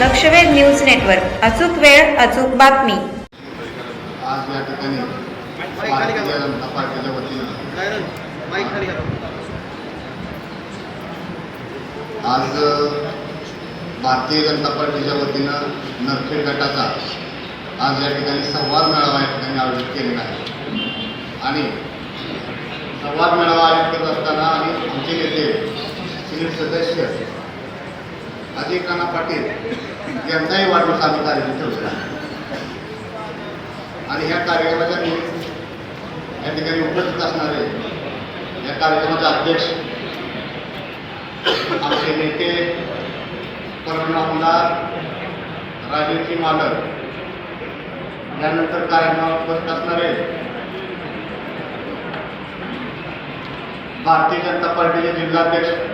लक्षवेध news network. अचूक वेळ अचूक बातमी. आज या ठिकाणी भारतीय जनता पार्टीच्या वतीनं आज भारतीय जनता पार्टीच्या वतीनं नरखेड गटाचा आज या ठिकाणी संवाद मेळावा या ठिकाणी आयोजित केलेला आहे. आणि संवाद मेळावा आयोजित करत असताना आणि आमचे नेते सिनियर सदस्य अजय काना पाटील यांचाही वाढदिवस आम्ही कार्यक्रम आणि ह्या कार्यक्रमाच्या निमित्त या ठिकाणी उपस्थित असणारे या कार्यक्रमाचे अध्यक्ष आमचे नेते परमण आमदार राजेशजी मालक यानंतर कार्यक्रमात उपस्थित असणारे भारतीय जनता पार्टीचे जिल्हाध्यक्ष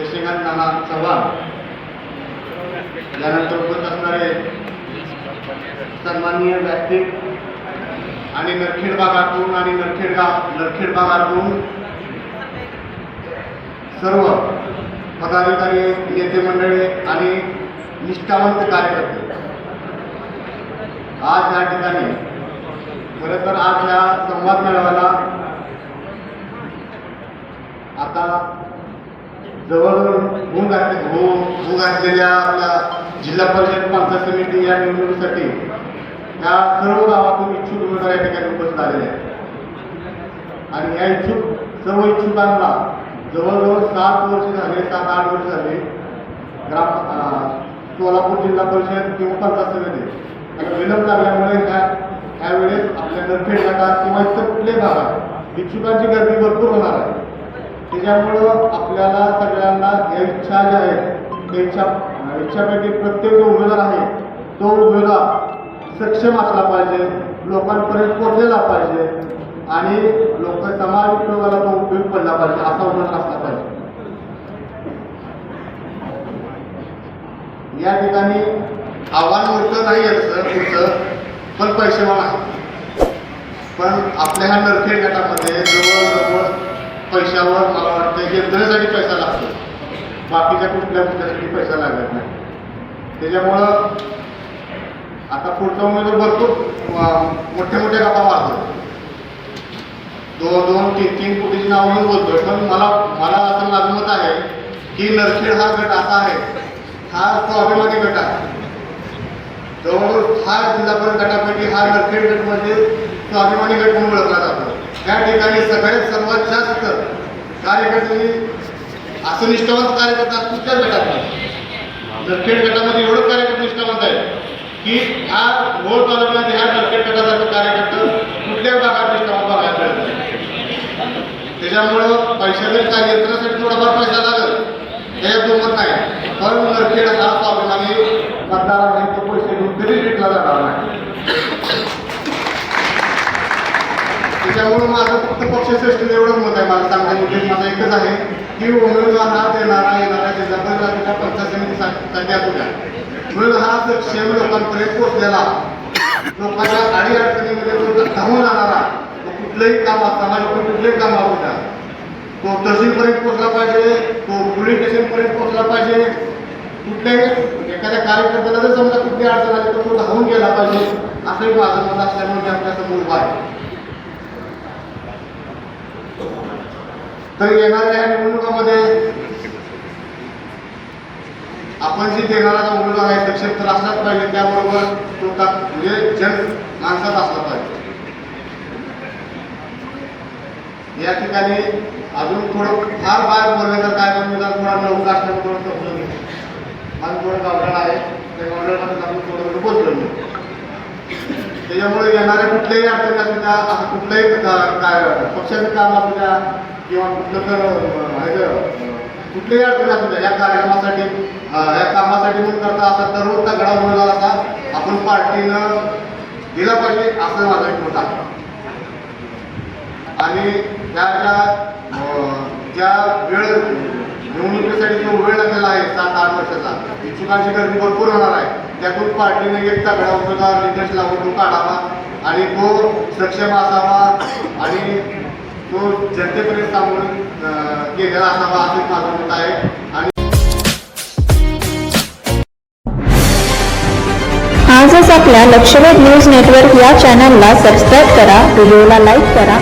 शशिकांत नाना चव्हाण. यानंतर उपस्थित असणारे सन्माननीय व्यासपीठ आणि नरखेड भागातून आणि नरखेड गाव नरखेड भागातून सर्व पदाधिकारी नेते मंडळी आणि निष्ठावंत कार्यकर्ते. आज या ठिकाणी खरं तर आज या संवाद मेळाव्याला आता जवळजवळ भू घातले हो- भू भू घातलेल्या आपल्या जिल्हा परिषद पंचायत समिती या निवडणुकीसाठी या सर्व गावातून इच्छुक उमेदवार या ठिकाणी उपस्थित आलेले आहेत. आणि या इच्छुक सर्व इच्छुकांना जवळजवळ सात वर्ष झाले सात आठ वर्ष झाले ग्राम सोलापूर जिल्हा परिषद किंवा पंचायत समिती. आणि विलंब लागल्यामुळे ह्या ह्यावेळेस आपल्या नरखेड गटात किंवा इतर कुठल्याही भागात इच्छुकांची गर्दी भरपूर होणार आहे. त्याच्यामुळं आपल्याला सगळ्यांना या इच्छा ज्या आहेत इच्छा इच्छापैकी प्रत्येक जो उमेदवार आहे तो उमेदवार सक्षम असला पाहिजे लोकांपर्यंत पोहोचलेला पाहिजे आणि लोक समाज उपयोगाला तो उपयोग पडला पाहिजे असा उमेदवार असला पाहिजे. या ठिकाणी आव्हान मोठं नाही आहे सर पुढचं पण पैसेवान आहे पण आपल्या ह्या नरखेड गटामध्ये जवळजवळ पैशावर मला पैसा लागतो. बाकीच्या कुठल्या मुद्द्यासाठी पैसा लागत नाही. त्याच्यामुळं आता पुढचा उमेदवार भरपूर मोठे मोठ्या मोठ्या गप्पा मारतो. दोन दोन तीन तीन कोटीची नावं बोलतोय. पण मला मला असं माझं आहे की नरखेड हा गट असा आहे हा स्वाभिमानी गट आहे. जवळजवळ हा जिल्हा गटापैकी हा नरखेड गट म्हणजे स्वाभिमानी गट म्हणून ओळखला जातो. त्या ठिकाणी सगळ्यात सर्वात जास्त कार्यकर्त्यांनी असं निष्ठावंत कार्यकर्ता कुठल्याच गटात नाही. नरखेड गटामध्ये एवढं कार्यकर्ते निष्ठावंत आहे की ह्या मोर तालुक्यामध्ये ह्या नरखेड गटासारखं कार्यकर्ता कुठल्याही भागात निष्ठावंत बघायला मिळत नाही. त्याच्यामुळं पैशाचे काय थोडाफार पैसा लागेल. त्याच्यात दुमत नाही. पण नरखेड हा स्वाभिमानी मतदारांनी तो पैसे घेऊन तरी विकला जाणार नाही. त्याच्यामुळं माझं फक्त पक्षश्रेष्ठ एवढं मत आहे. मला सांगायचं म्हणजे उद्देश माझा एकच आहे की उमेदवार हा देणारा येणारा जिल्हा परिषदेच्या पंचायत समितीसाठी असू द्या. म्हणून हा सक्षम लोकांपर्यंत पोहोचलेला लोकांच्या आडी अडचणीमध्ये जो धावून आणणारा कुठलंही काम समाजाकडे कुठलंही काम असू द्या. तो तहसीलपर्यंत पोहोचला पाहिजे तो पोलीस स्टेशनपर्यंत पोहोचला पाहिजे. कुठल्याही म्हणजे एखाद्या कार्यकर्त्याला जर समजा कुठली अडचण आली तर तो धावून गेला पाहिजे असंही माझं मत असल्यामुळे आपल्यासमोर उभा आहे. तर येणाऱ्या या निवडणुकामध्ये आपण जे देणारा जो उमेदवार आहे सक्षम तर असलाच पाहिजे. त्याबरोबर तो ता- म्हणजे जन माणसात असला पाहिजे. या ठिकाणी अजून थोडं फार बाहेर बोलले तर काय पण निदान थोडा नऊ असल्यामुळे थोडं समजून घे. माझं थोडं गावडण आहे. त्या गावडणात आपण थोडं बोललो मी. त्याच्यामुळे येणाऱ्या कुठल्याही अडचणी असू द्या असं कुठलंही काय पक्षाचं काम असू द्या किंवा कुठलं तर ह्याचं, कुठलीही अडचणी असू द्या या कार्यक्रमासाठी या कामासाठी म्हणून करता असा सर्व तगडा उमेदवार असा आपण पार्टीनं दिला पाहिजे असं माझा एक मत आहे. आणि त्या ज्या अं, ज्या वेळ निवडणुकीसाठी जो वेळ लागलेला आहे सात आठ वर्षाचा इच्छुकांची गर्दी भरपूर होणार आहे. त्यातून पार्टीने एक तगडा उमेदवार निकष लावून तो काढावा आणि तो सक्षम असावा आणि तो जनतेपर्यंत सांगून गेलेला असावा असं माझं मत आहे. आणि आजच आपल्या लक्षवेध न्यूज नेटवर्क या चॅनलला सबस्क्राईब करा व्हिडिओला लाईक करा.